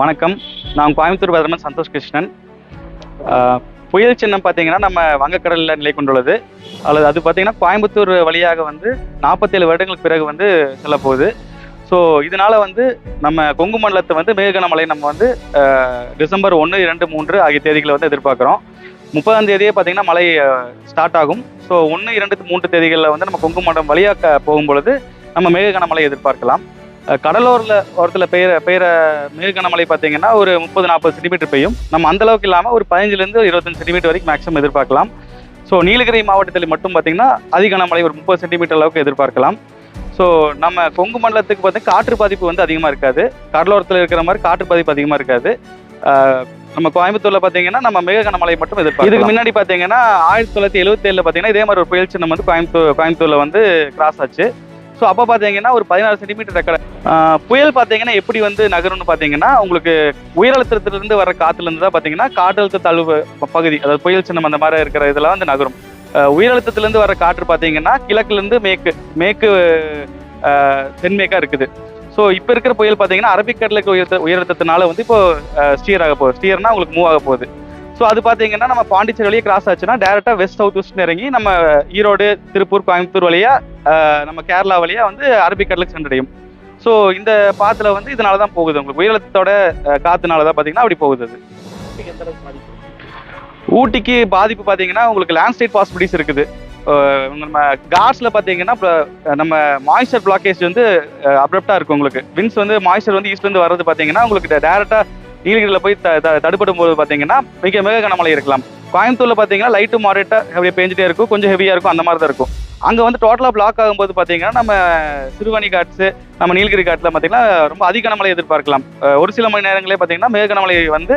வணக்கம். நான் கோயம்புத்தூர் பதர்மன் சந்தோஷ் கிருஷ்ணன். புயல் சின்னம் பார்த்தீங்கன்னா நம்ம வங்கக்கடலில் நிலை கொண்டுள்ளது. அல்லது அது பார்த்தீங்கன்னா கோயம்புத்தூர் வழியாக வந்து நாற்பத்தேழு வருடங்களுக்கு பிறகு வந்து செல்ல போகுது ஸோ இதனால் வந்து நம்ம கொங்கு மண்டலத்தை வந்து மேகனமலை நம்ம வந்து டிசம்பர் ஒன்று இரண்டு மூன்று ஆகிய தேதிகளை வந்து எதிர்பார்க்குறோம். முப்பதாம் தேதியே பார்த்தீங்கன்னா மழை ஸ்டார்ட் ஆகும். ஸோ ஒன்று இரண்டு மூன்று தேதிகளில் வந்து நம்ம கொங்கு மண்டலம் வழியாக போகும் பொழுது நம்ம மேக எதிர்பார்க்கலாம். கடலோரில் ஓரத்தில் பெய்கிற பெய்கிற மேக கனமழை பார்த்தீங்கன்னா ஒரு முப்பது நாற்பது சென்டிமீட்டர் பெய்யும். நம்ம அந்த அளவுக்கு இல்லாமல் ஒரு பதினஞ்சுலேருந்து இருபத்தஞ்சு சென்டிமீட்டர் வரைக்கும் மேக்ஸிமம் எதிர்பார்க்கலாம். ஸோ நீலகிரி மாவட்டத்தில் மட்டும் பார்த்தீங்கன்னா அதிக கனமழை ஒரு முப்பது சென்டிமீட்டர் அளவுக்கு எதிர்பார்க்கலாம். ஸோ நம்ம கொங்கு மண்டலத்துக்கு பார்த்தீங்கன்னா காற்று பாதிப்பு வந்து அதிகமாக இருக்காது. கடலோரத்தில் இருக்கிற மாதிரி காற்று பாதிப்பு அதிகமாக இருக்காது. நம்ம கோயம்புத்தூர்ல பாத்தீங்கன்னா நம்ம மேக கனமழை மட்டும் எதிர்பார்க்கலாம். இதுக்கு முன்னாடி பாத்தீங்கன்னா ஆயிரத்தி தொள்ளாயிரத்தி எழுபத்தி ஏழுல பாத்தீங்கன்னா இதே மாதிரி ஒரு புயல் சின்னம் வந்து கோயம்புத்தூர் கோயம்புத்தூர்ல வந்து கிராஸ் ஆச்சு. ஸோ அப்போ பார்த்தீங்கன்னா ஒரு பதினாறு சென்டிமீட்டர் ரெக்கட புயல் பார்த்தீங்கன்னா எப்படி வந்து நகரும்னு பார்த்தீங்கன்னா உங்களுக்கு உயரழுத்தத்திலிருந்து வர காற்றுலேருந்து தான் பார்த்தீங்கன்னா காற்றழுத்த தாழ்வு பகுதி அதாவது புயல் சின்னம் அந்த மாதிரி இருக்கிற இதெல்லாம் வந்து நகரும். அஹ் வர காற்று பார்த்தீங்கன்னா கிழக்குலேருந்து மேற்கு மேற்கு தென்மேக்காக இருக்குது. ஸோ இப்போ இருக்கிற புயல் பார்த்தீங்கன்னா அரபிக்கடலுக்கு உயர்த்த உயரத்தினால வந்து இப்போ ஸ்டீர் ஆக போகுது. ஸ்டீர்னா உங்களுக்கு மூவ் ஆக போகுது. ஸோ அது பார்த்தீங்கன்னா நம்ம பாண்டிச்சேரி வழியே கிராஸ் ஆச்சுன்னா டேரெக்டாக வெஸ்ட் சவுத் வெஸ்ட் இறங்கி நம்ம ஈரோடு திருப்பூர் கோயம்புத்தூர் வழியா நம்ம கேரளா வழியா வந்து அரபிக்கடலுக்கு சென்றடையும். ஸோ இந்த பாத்தில் வந்து இதனால தான் போகுது. உங்களுக்கு உயரத்தோட காத்துனால தான் பார்த்தீங்கன்னா அப்படி போகுது அது. ஊட்டிக்கு பாதிப்பு பார்த்தீங்கன்னா உங்களுக்கு லேண்ட்ஸ்லைட் பாசிபிலிட்டிஸ் இருக்குது. நம்ம காட்ஸில் பார்த்தீங்கன்னா நம்ம மாய்ஸ்டர் பிளாக்கேஜ் வந்து அப்ரப்டாக இருக்கும் உங்களுக்கு. வின்ஸ் வந்து மாய்ஸ்டர் வந்து ஈஸ்ட்லேருந்து வர்றது பார்த்தீங்கன்னா உங்களுக்கு டேரெக்டாக நீலகிரியில் போய் த தடுப்படும் போது பார்த்தீங்கன்னா மிக மிக கனமழை இருக்கலாம். கோயம்புத்தூர்ல பார்த்தீங்கன்னா லைட்டு மாடரேட்டாக அப்படியே பேஞ்சிட்டே இருக்கும். கொஞ்சம் ஹெவியாக இருக்கும். அந்த மாதிரி தான் இருக்கும். அங்கே வந்து டோட்டலாக பிளாக் ஆகும்போது பார்த்தீங்கன்னா நம்ம சிறுவாணி காட்ஸு நம்ம நீலகிரி காட்டில் பார்த்தீங்கன்னா ரொம்ப அதிக கனமழை எதிர்பார்க்கலாம். ஒரு சில மணி நேரங்களே பார்த்தீங்கன்னா மேக கனமழை வந்து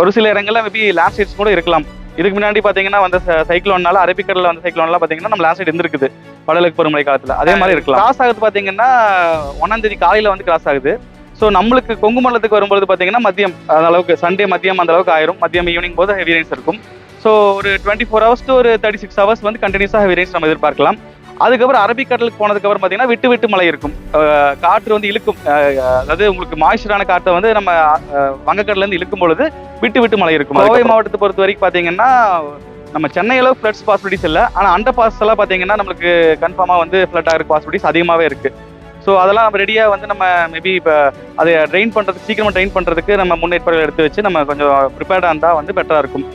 ஒரு சில இடங்கள்ல மேபி லேண்ட்ஸ்லைட்ஸ் கூட இருக்கலாம். இதுக்கு முன்னாடி பார்த்தீங்கன்னா வந்த சைக்ளோன்னால அரபிக்கடலில் வந்த சைக்ளோன்லாம் பார்த்தீங்கன்னா நம்ம லேண்ட்ஸ்லைட் இருந்திருக்குது. வடலுக்கு பருவமழை காலத்தில். அதே மாதிரி இருக்கலாம். கிராஸ் ஆகுது பார்த்தீங்கன்னா ஒன்றாம் தேதி காலையில் வந்து கிராஸ் ஆகுது. ஸோ நம்மளுக்கு கொங்கு மண்டலத்துக்கு வரும்போது பார்த்தீங்கன்னா மதியம் அந்த அளவுக்கு சண்டே மதியம் அந்த அளவுக்கு ஆயிரும். மதியம் ஈவினிங் போது ஹெவி ரெயின்ஸ் இருக்கும். ஸோ ஒரு டுவெண்ட்டி ஃபோர் ஹவர்ஸ் டு ஒரு தேர்ட்டி சிக்ஸ் ஹவர்ஸ் வந்து கண்டினியூஸாக ஹெவி ரெயின்ஸ் நம்ம எதிர்பார்க்கலாம். அதுக்கப்புறம் அரபிக்கடலுக்கு போனதுக்கப்புறம் பார்த்தீங்கன்னா விட்டு விட்டு மழை இருக்கும். காற்று வந்து இழுக்கும். அதாவது உங்களுக்கு மாய்ச்சரான காற்றை வந்து நம்ம வங்கக்கடலேருந்து இழுக்கும் பொழுது விட்டு விட்டு மழை இருக்கும். கோவை மாவட்டத்தை பொறுத்த வரைக்கும் பார்த்தீங்கன்னா நம்ம சென்னையில ஃப்ளட்ஸ் பாசிபிலிட்டிஸ் இல்லை. ஆனால் அண்டர் பாஸ் எல்லாம் பார்த்தீங்கன்னா நம்மளுக்கு கன்ஃபார்மாக வந்து ஃப்ளட் ஆகிற பாசிபிலிட்டிஸ் அதிகமாகவே இருக்குது ஸோ அதெல்லாம் நம்ம ரெடியாக வந்து நம்ம மேபி இப்போ அதை ட்ரெயின் பண்ணுறதுக்கு சீக்கிரமாக ட்ரெயின் பண்ணுறதுக்கு நம்ம முன்னேற்பாடுகள் எடுத்து வச்சு நம்ம கொஞ்சம் ப்ரிப்பேர்டாக இருந்தால் வந்து பெட்டராக இருக்கும்.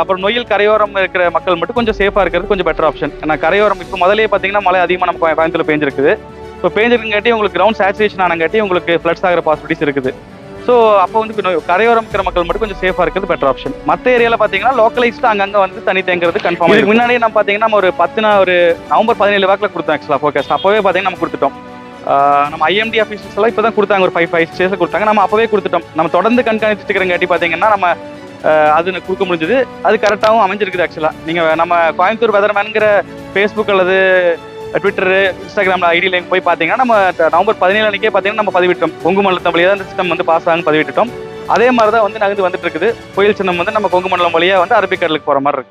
அப்புறம் நொய்யல் கரையோரம் இருக்கிற மக்கள் மட்டும் கொஞ்சம் சேஃபாக இருக்கிறது கொஞ்சம் பெட்டர் ஆப்ஷன் ஏன்னா கரையோரம் இப்போ முதலே பார்த்தீங்கன்னா மழை அதிகமாக நம்ம கோய- கோயம்புத்தூர்ல பேஞ்சிருக்குது. ஸோ பேஞ்சிருக்கங்காட்டி உங்களுக்கு கிரவுண்ட் சேச்சுரேஷன் ஆனங்காட்டி உங்களுக்கு ஃப்ளட்ஸ் ஆகிற பாசிபிலிட்டிஸ் இருக்குது. ஸோ அப்போ வந்து கரையோரம் இருக்கிற மக்கள் மட்டும் கொஞ்சம் சேஃபாக இருக்கிறது பெட்டர் ஆப்ஷன் மற்ற ஏரியாவில் பார்த்தீங்கன்னா லோக்கலைஸ்டு அங்கங்கே வந்து தனி தேங்கிறது கன்ஃபார்ம் இதுக்கு முன்னாடியே நம்ம பார்த்தீங்கன்னா நம்ம ஒரு பத்து ஒரு நவம்பர் பதினேழு வாக்கில் கொடுத்தோம் ஆக்சுவலாக ஃபோக்கஸ் அப்போவே பார்த்தீங்கன்னா நம்ம கொடுத்துட்டோம். நம்ம ஐஎம்டி ஆஃபீஸர்ஸ் எல்லாம் இப்போ தான் கொடுத்தாங்க ஒரு ஃபைவ் ஃபைவ் ஸ்டேஸில் கொடுத்தாங்க. நம்ம அப்போவே கொடுத்துட்டோம். நம்ம தொடர்ந்து கண்காணிச்சுட்டு இருக்கிறங்காட்டி பார்த்தீங்கன்னா நம்ம அது கொடுக்க முடிஞ்சது. அது கரெக்டாகவும் அமைஞ்சிருக்குது ஆக்சுவலாக நீங்கள் நம்ம கோயம்புத்தூர் வெதர்மேனுங்கிற ஃபேஸ்புக் அல்லது ட்விட்டரு இன்ஸ்டாகிராமில் ஐடியில் போய் பார்த்தீங்கன்னா நம்ம நவம்பர் பதினேழு அன்றைக்கே பார்த்தீங்கன்னா நம்ம பதிவிட்டோம். கொங்கு மண்டலத்தம் வழியாக அந்த சிஸ்டம் வந்து பாஸ் ஆகும் பதிவிட்டுட்டோம். அதே மாதிரி தான் வந்து நகர்ந்து வந்துட்டு இருக்குது புயல் சின்னம் வந்து நம்ம கொங்கு மண்டலம் வழியாக வந்து அரபிக்கடலுக்கு போகிற மாதிரி இருக்குது